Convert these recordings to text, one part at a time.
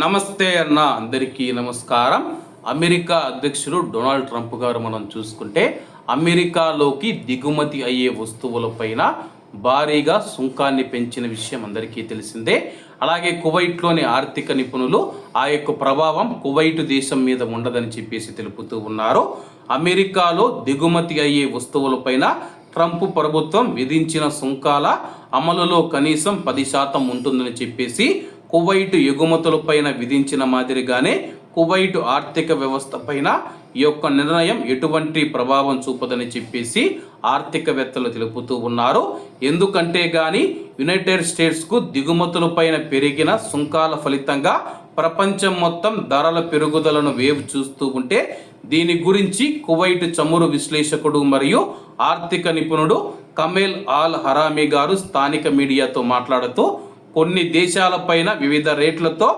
నమస్తే అన్న అందరికీ నమస్కారం. అమెరికా అధ్యక్షుడు డొనాల్డ్ ట్రంప్ గారు మనం చూసుకుంటే అమెరికాలోకి దిగుమతి అయ్యే వస్తువులపైన భారీగా సుంకాన్ని పెంచిన విషయం అందరికీ తెలిసిందే. అలాగే కువైట్లోని ఆర్థిక నిపుణులు ఆ యొక్క ప్రభావం కువైట్ దేశం మీద ఉండదని చెప్పేసి తెలుపుతూ ఉన్నారు. అమెరికాలో దిగుమతి అయ్యే వస్తువులపైన ట్రంప్ ప్రభుత్వం విధించిన సుంకాల అమలులో కనీసం పది శాతం ఉంటుందని చెప్పేసి కువైట్ ఎగుమతులపైన విధించిన మాదిరిగానే కువైట్ ఆర్థిక వ్యవస్థ పైన ఈ యొక్క నిర్ణయం ఎటువంటి ప్రభావం చూపదని చెప్పేసి ఆర్థికవేత్తలు తెలుపుతూ ఉన్నారు. ఎందుకంటే గాని యునైటెడ్ స్టేట్స్కు దిగుమతులపైన పెరిగిన సుంకాల ఫలితంగా ప్రపంచం మొత్తం ధరల పెరుగుదలను వేవ్ చూస్తూ ఉంటే దీని గురించి కువైట్ చమురు విశ్లేషకుడు మరియు ఆర్థిక నిపుణుడు కమేల్ ఆల్ హరామి గారు స్థానిక మీడియాతో మాట్లాడుతూ కొన్ని దేశాలపైన వివిధ రేట్లతో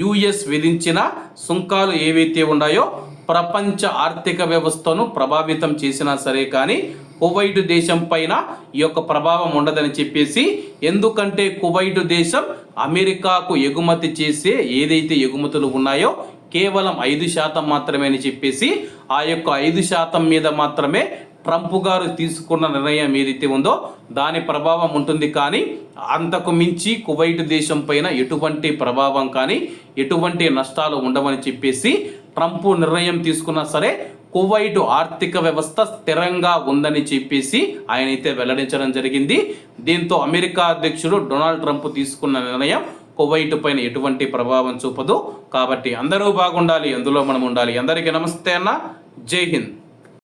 యుఎస్ విధించిన సుంకాలు ఏవైతే ఉన్నాయో ప్రపంచ ఆర్థిక వ్యవస్థను ప్రభావితం చేసినా సరే కానీ కువైట్ దేశం పైన ఈ యొక్క ప్రభావం ఉండదని చెప్పేసి ఎందుకంటే కువైట్ దేశం అమెరికాకు ఎగుమతి చేసే ఏదైతే ఎగుమతులు ఉన్నాయో కేవలం ఐదు శాతం మాత్రమే అని చెప్పేసి ఆ యొక్క ఐదు శాతం మీద మాత్రమే ట్రంప్ గారు తీసుకున్న నిర్ణయం ఏదైతే ఉందో దాని ప్రభావం ఉంటుంది కానీ అంతకు మించి కువైట్ దేశం పైన ఎటువంటి ప్రభావం కానీ ఎటువంటి నష్టాలు ఉండవని చెప్పేసి ట్రంప్ నిర్ణయం తీసుకున్నా సరే కువైట్ ఆర్థిక వ్యవస్థ స్థిరంగా ఉందని చెప్పేసి ఆయన అయితే వెల్లడించడం జరిగింది. దీంతో అమెరికా అధ్యక్షుడు డొనాల్డ్ ట్రంప్ తీసుకున్న నిర్ణయం కువైట్ పైన ఎటువంటి ప్రభావం చూపదు. కాబట్టి అందరూ బాగుండాలి అందులో మనం ఉండాలి. అందరికీ నమస్తే అన్న. జై హింద్.